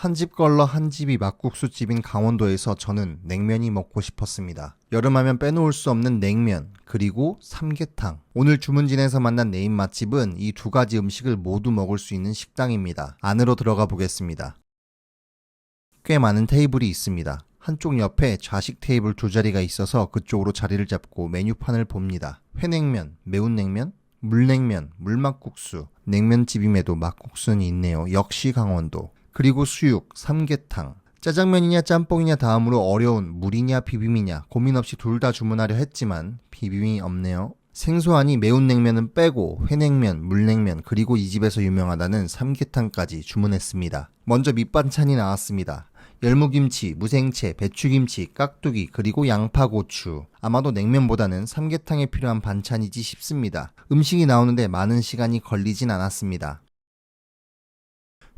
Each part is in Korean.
한 집 걸러 한 집이 막국수집인 강원도에서 저는 냉면이 먹고 싶었습니다. 여름하면 빼놓을 수 없는 냉면, 그리고 삼계탕. 오늘 주문진에서 만난 네임 맛집은 이 두 가지 음식을 모두 먹을 수 있는 식당입니다. 안으로 들어가 보겠습니다. 꽤 많은 테이블이 있습니다. 한쪽 옆에 좌식 테이블 두 자리가 있어서 그쪽으로 자리를 잡고 메뉴판을 봅니다. 회냉면, 매운 냉면, 물냉면, 물막국수, 냉면집임에도 막국수는 있네요. 역시 강원도. 그리고 수육, 삼계탕. 짜장면이냐 짬뽕이냐 다음으로 어려운 물이냐 비빔이냐 고민 없이 둘 다 주문하려 했지만 비빔이 없네요. 생소하니 매운 냉면은 빼고 회냉면, 물냉면 그리고 이 집에서 유명하다는 삼계탕까지 주문했습니다. 먼저 밑반찬이 나왔습니다. 열무김치, 무생채, 배추김치, 깍두기, 그리고 양파 고추. 아마도 냉면보다는 삼계탕에 필요한 반찬이지 싶습니다. 음식이 나오는데 많은 시간이 걸리진 않았습니다.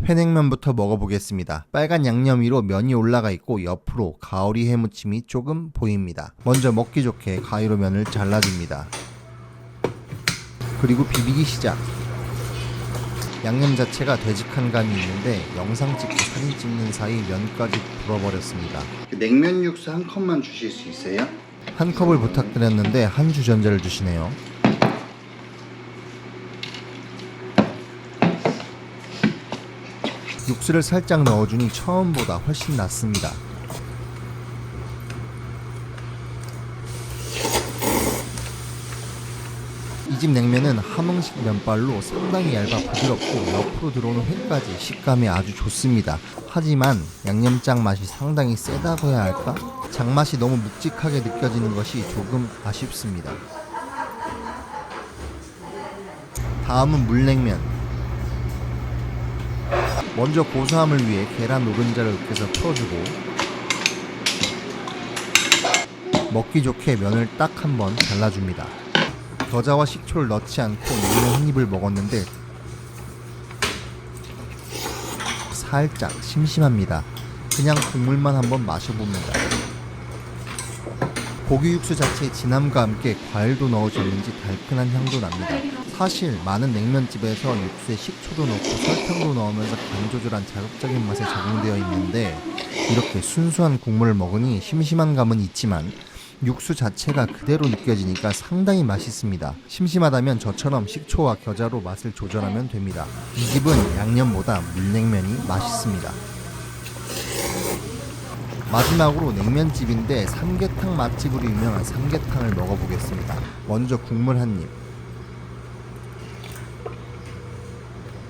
회냉면부터 먹어보겠습니다. 빨간 양념 위로 면이 올라가 있고 옆으로 가오리 해무침이 조금 보입니다. 먼저 먹기 좋게 가위로 면을 잘라줍니다. 그리고 비비기 시작. 양념 자체가 되직한 감이 있는데 영상 찍고 사진 찍는 사이 면까지 불어버렸습니다. 냉면 육수 한 컵만 주실 수 있어요? 한 컵을 부탁드렸는데 한 주전자를 주시네요. 육수를 살짝 넣어주니 처음보다 훨씬 낫습니다. 이 집 냉면은 함흥식 면발로 상당히 얇아 부드럽고 옆으로 들어오는 회까지 식감이 아주 좋습니다. 하지만 양념장 맛이 상당히 세다고 해야 할까? 장맛이 너무 묵직하게 느껴지는 것이 조금 아쉽습니다. 다음은 물냉면. 먼저 고소함을 위해 계란 노른자를 으깨서 풀어주고 먹기 좋게 면을 딱 한 번 잘라줍니다. 겨자와 식초를 넣지 않고 냉면 한 입을 먹었는데 살짝 심심합니다. 그냥 국물만 한번 마셔봅니다. 고기 육수 자체의 진함과 함께 과일도 넣어졌는지 달큰한 향도 납니다. 사실 많은 냉면집에서 육수에 식초도 넣고 설탕도 넣으면서 간 조절한 자극적인 맛에 적용되어 있는데 이렇게 순수한 국물을 먹으니 심심한 감은 있지만 육수 자체가 그대로 느껴지니까 상당히 맛있습니다. 심심하다면 저처럼 식초와 겨자로 맛을 조절하면 됩니다. 이 집은 양념보다 물냉면이 맛있습니다. 마지막으로 냉면집인데 삼계탕 맛집으로 유명한 삼계탕을 먹어보겠습니다. 먼저 국물 한 입.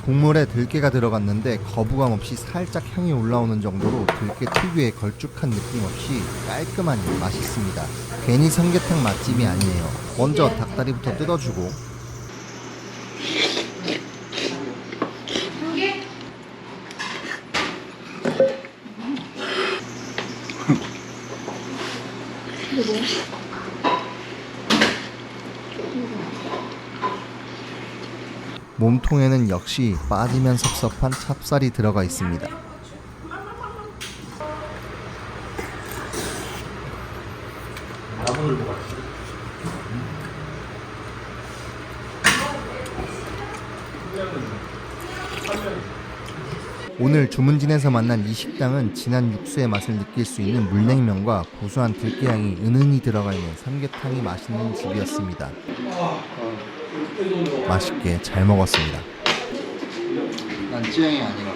국물에 들깨가 들어갔는데 거부감 없이 살짝 향이 올라오는 정도로 들깨 특유의 걸쭉한 느낌 없이 깔끔하니 맛있습니다. 괜히 삼계탕 맛집이 아니에요. 먼저 닭다리부터 뜯어주고 몸통에는 역시 빠지면 섭섭한 찹쌀이 들어가 있습니다. 오늘 주문진에서 만난 이 식당은 진한 육수의 맛을 느낄 수 있는 물냉면과 고소한 들깨향이 은은히 들어가 있는 삼계탕이 맛있는 집이었습니다. 맛있게 잘 먹었습니다. 난 찌양이 아니라